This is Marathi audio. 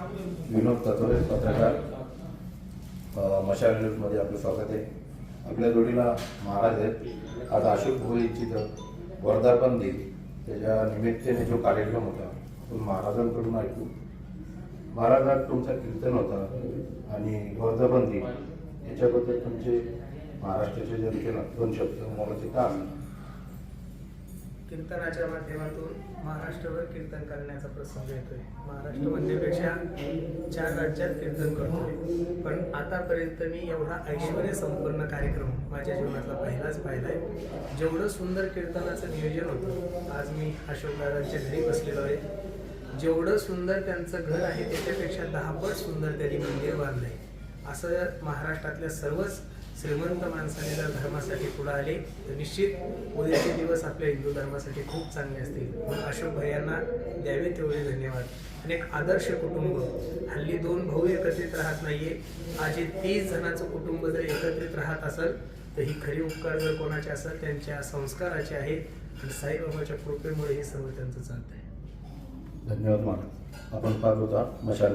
विनोद ततोरे पत्रकार. मशाल न्यूजमध्ये आपलं स्वागत आहे. आपल्या जोडीला महाराज आहेत. आज अशोक भोळे इच्छित वर्धापन दिन त्याच्या निमित्ताने जो कार्यक्रम होता तो महाराजांकडून ऐकू. महाराजात तुमचा कीर्तन होता आणि वर्धापन दिन याच्याबद्दल तुमचे महाराष्ट्राच्या जनतेला दोन शब्द मोलाचे का? कीर्तनाच्या माध्यमातून महाराष्ट्रभर कीर्तन करण्याचा प्रसंग येतोय. महाराष्ट्र म्हणण्यापेक्षा चार राज्यात कीर्तन करतोय. पण आतापर्यंत मी एवढा ऐश्वर संपन्न कार्यक्रम माझ्या जीवनातला पहिलाच पाहिलाय. जेवढं सुंदर कीर्तनाचं नियोजन होतं आज मी अशोकदादांच्या घरी बसलेलो आहे. जेवढं सुंदर त्यांचं घर आहे त्याच्यापेक्षा दहापट सुंदर त्यांनी मंदिर बांधलंय. असं महाराष्ट्रातल्या सर्वच श्रीमंत माणसाने जर धर्मासाठी पुढे आले तर निश्चित उद्याचे दिवस आपल्या हिंदू धर्मासाठी खूप चांगले असतील. म्हणून अशोक भैयांना द्यावे तेवढे धन्यवाद. आणि एक आदर्श कुटुंब हल्ली दोन भाऊ एकत्रित राहत नाहीये. आज हे तीस जणांचं कुटुंब जर एकत्रित राहत असेल तर ही खरी उपकार जर कोणाचे असेल त्यांच्या संस्काराचे आहेत. आणि साईबाबाच्या कृपेमुळे हे सर्व त्यांचं चालत आहे धन्यवाद मॅडम आपण पाहत होता मशाल